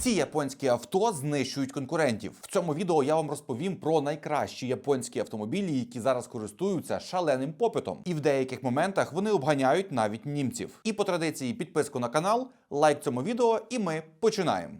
Ці японські авто знищують конкурентів. В цьому відео я вам розповім про найкращі японські автомобілі, які зараз користуються шаленим попитом, і в деяких моментах вони обганяють навіть німців. І по традиції підписку на канал, лайк цьому відео, і ми починаємо.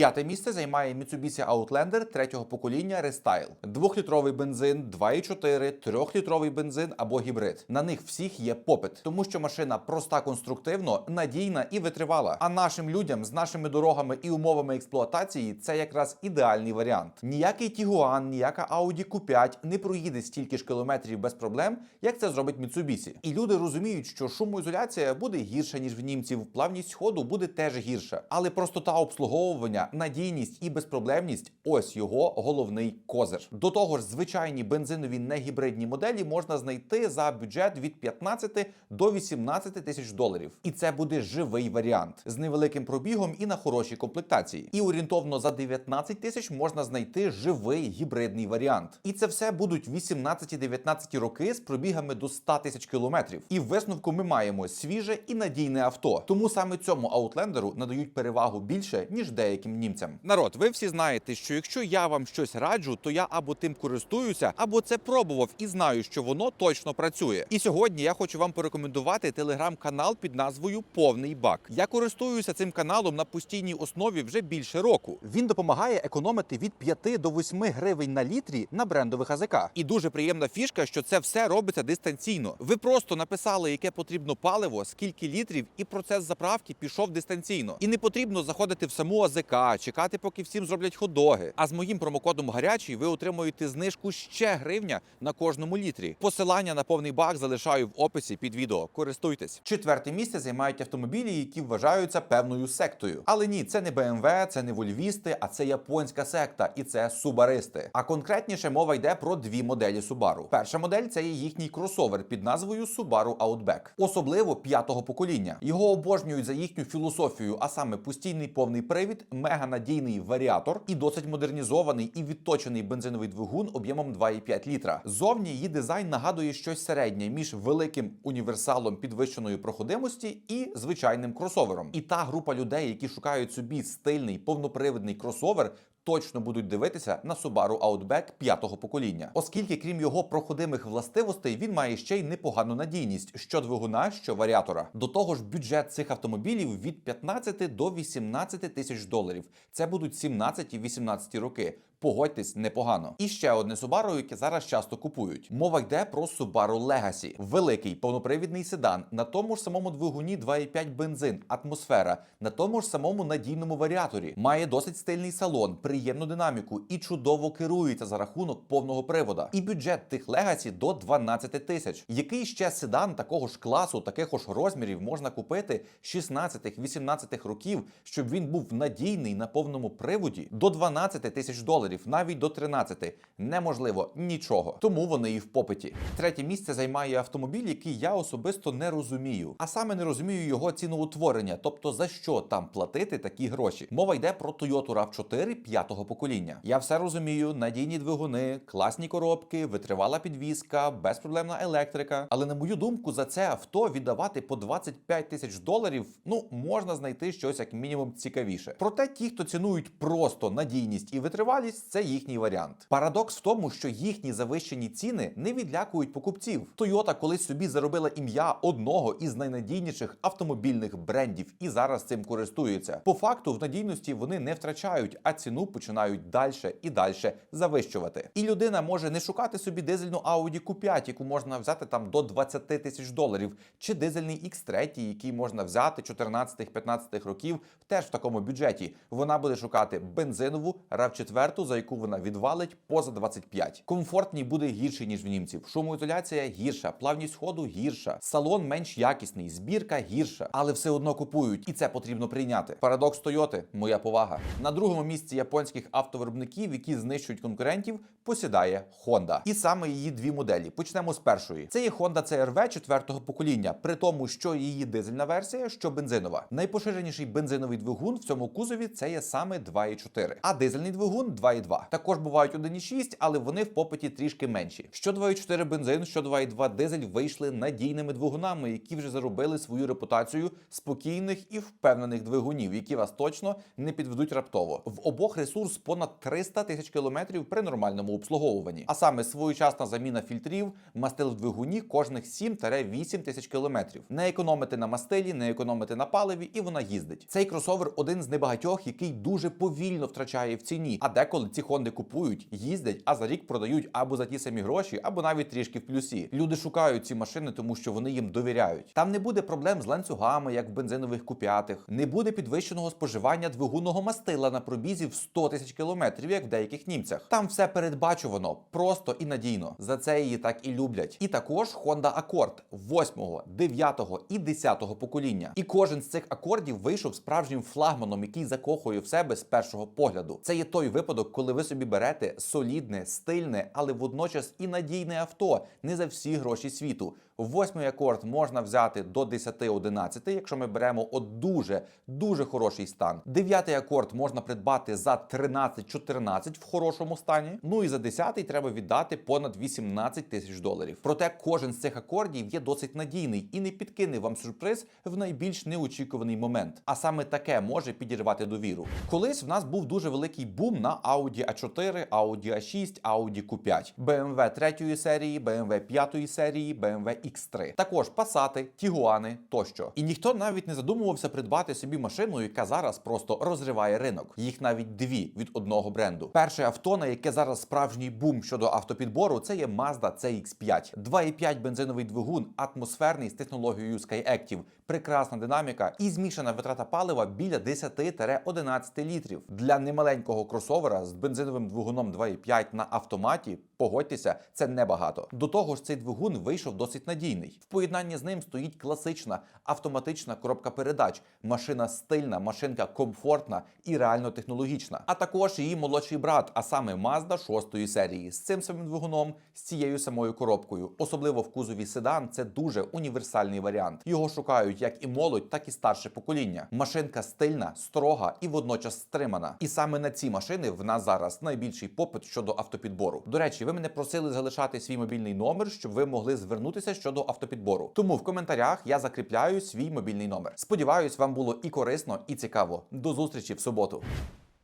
П'яте місце займає Mitsubishi Outlander третього покоління Restyle. Двохлітровий бензин, 2,4, трьохлітровий бензин або гібрид. На них всіх є попит, тому що машина проста конструктивно, надійна і витривала. А нашим людям з нашими дорогами і умовами експлуатації це якраз ідеальний варіант. Ніякий Tiguan, ніяка Audi Q5 не проїде стільки ж кілометрів без проблем, як це зробить Mitsubishi. І люди розуміють, що шумоізоляція буде гірша ніж в німців, плавність ходу буде теж гірша, але простота обслуговування, надійність і безпроблемність ось його головний козир. До того ж, звичайні бензинові негібридні моделі можна знайти за бюджет від 15 до 18 тисяч доларів. І це буде живий варіант з невеликим пробігом і на хорошій комплектації. І орієнтовно за 19 тисяч можна знайти живий гібридний варіант. І це все будуть 18-19 роки з пробігами до 100 тисяч кілометрів. І в висновку ми маємо свіже і надійне авто. Тому саме цьому аутлендеру надають перевагу більше ніж деяким німцям. Народ, ви всі знаєте, що якщо я вам щось раджу, то я або тим користуюся, або це пробував і знаю, що воно точно працює. І сьогодні я хочу вам порекомендувати телеграм-канал під назвою Повний бак. Я користуюся цим каналом на постійній основі вже більше року. Він допомагає економити від 5 до 8 гривень на літрі на брендових АЗК. І дуже приємна фішка, що це все робиться дистанційно. Ви просто написали, яке потрібно паливо, скільки літрів, і процес заправки пішов дистанційно. І не потрібно заходити в саму АЗК, чекати, поки всім зроблять ходоги. А з моїм промокодом гарячий ви отримуєте знижку ще гривня на кожному літрі. Посилання на повний бак залишаю в описі під відео. Користуйтесь. Четверте місце займають автомобілі, які вважаються певною сектою. Але ні, це не BMW, це не вольвісти, а це японська секта, і це субаристи. А конкретніше мова йде про дві моделі Subaru. Перша модель це є їхній кросовер під назвою Subaru Outback, особливо п'ятого покоління. Його обожнюють за їхню філософію, а саме постійний повний привід, меганадійний варіатор і досить модернізований і відточений бензиновий двигун об'ємом 2,5 літра. Зовні її дизайн нагадує щось середнє між великим універсалом підвищеної проходимості і звичайним кросовером. І та група людей, які шукають собі стильний повнопривідний кросовер. Точно будуть дивитися на Subaru Outback п'ятого покоління, оскільки, крім його проходимих властивостей, він має ще й непогану надійність що двигуна, що варіатора. До того ж, бюджет цих автомобілів від 15 до 18 тисяч доларів. Це будуть 17 і 18 роки. Погодьтесь, непогано. І ще одне Subaru, яке зараз часто купують. Мова йде про Subaru Legacy. великий повнопривідний седан на тому ж самому двигуні 2,5 бензин, атмосфера, на тому ж самому надійному варіаторі. Має досить стильний салон, приємну динаміку і чудово керується за рахунок повного привода. І бюджет тих Legacy до 12 тисяч. Який ще седан такого ж класу, таких ж розмірів можна купити 16-18 років, щоб він був надійний на повному приводі до 12 тисяч доларів навіть до 13. неможливо нічого. Тому вони і в попиті. Третє місце займає автомобіль, який я особисто не розумію. А саме не розумію його ціноутворення, тобто за що там платити такі гроші. Мова йде про Toyota RAV4 п'ятого покоління. Я все розумію, надійні двигуни, класні коробки, витривала підвізка, безпроблемна електрика. Але на мою думку, за це авто віддавати по 25 тисяч доларів, ну можна знайти щось як мінімум цікавіше. Проте ті, хто цінують просто надійність і витривалість це їхній варіант. Парадокс в тому, що їхні завищені ціни не відлякують покупців. Toyota колись собі заробила ім'я одного із найнадійніших автомобільних брендів і зараз цим користуються. По факту в надійності вони не втрачають, а ціну починають далі і далі завищувати. І людина може не шукати собі дизельну Audi Q5, яку можна взяти там до 20 тисяч доларів, чи дизельний X3, який можна взяти 14-15 років, теж в такому бюджеті. Вона буде шукати бензинову RAV4 за яку вона відвалить поза 25. Комфортній буде гірший ніж в німців. Шумоізоляція гірша, плавність ходу гірша, салон менш якісний, збірка гірша, але все одно купують, і це потрібно прийняти. Парадокс Тойоти, моя повага. На другому місці японських автовиробників, які знищують конкурентів, посідає Honda. І саме її дві моделі. Почнемо з першої. Це є Honda CR-V четвертого покоління, при тому, що її дизельна версія, що бензинова. Найпоширеніший бензиновий двигун в цьому кузові це є саме 2,4. А дизельний двигун 2,2 2,2. Також бувають 1,6, але вони в попиті трішки менші. Що 2,4 бензин, що 2,2 дизель вийшли надійними двигунами, які вже заробили свою репутацію спокійних і впевнених двигунів, які вас точно не підведуть раптово. В обох ресурс понад 300 тисяч кілометрів при нормальному обслуговуванні. А саме своєчасна заміна фільтрів, мастил в двигуні кожних 7-8 тисяч кілометрів. Не економити на мастилі, не економити на паливі, і вона їздить. Цей кросовер один з небагатьох, який дуже повільно втрачає в ціні. А деколи ці хонди купують, їздять, а за рік продають або за ті самі гроші, або навіть трішки в плюсі. Люди шукають ці машини, тому що вони їм довіряють. Там не буде проблем з ланцюгами, як в бензинових куп'ятих, не буде підвищеного споживання двигунного мастила на пробізі в 100 тисяч кілометрів, як в деяких німцях. Там все передбачувано, просто і надійно. За це її так і люблять. І також Honda Accord 8, 9 і 10 покоління. І кожен з цих акордів вийшов справжнім флагманом, який закохує в себе з першого погляду. Це є той випадок, коли ви собі берете солідне, стильне, але водночас і надійне авто не за всі гроші світу. Восьмий акорд можна взяти до 10-11, якщо ми беремо от дуже дуже хороший стан. Дев'ятий акорд можна придбати за 13-14 в хорошому стані. Ну і за 10 треба віддати понад 18 тисяч доларів. Проте кожен з цих акордів є досить надійний і не підкине вам сюрприз в найбільш неочікуваний момент. А саме таке може підірвати довіру. Колись в нас був дуже великий бум на Audi A4, Audi A6, Audi Q5, BMW 3 серії, BMW 5 серії, BMW X3. Також Passat, Тігуани тощо. І ніхто навіть не задумувався придбати собі машину, яка зараз просто розриває ринок. Їх навіть дві від одного бренду. Перше авто, на яке зараз справжній бум щодо автопідбору, це є Mazda CX5. 2,5 бензиновий двигун, атмосферний з технологією SkyActiv, прекрасна динаміка і змішана витрата палива біля 10-11 літрів. Для немаленького кросовера з бензиновим двигуном 2,5 на автоматі. Погодьтеся, це небагато. До того ж, цей двигун вийшов досить надійний. В поєднанні з ним стоїть класична автоматична коробка передач. Машина стильна, машинка комфортна і реально технологічна. А також її молодший брат, а саме Mazda 6 серії з цим самим двигуном, з цією самою коробкою. Особливо в кузові седан це дуже універсальний варіант. Його шукають як і молодь, так і старше покоління. Машинка стильна, строга і водночас стримана. І саме на ці машини в нас зараз найбільший попит щодо автопідбору. До речі, ви мене просили залишати свій мобільний номер, щоб ви могли звернутися щодо автопідбору. Тому в коментарях я закріпляю свій мобільний номер. Сподіваюсь, вам було і корисно, і цікаво. До зустрічі в суботу.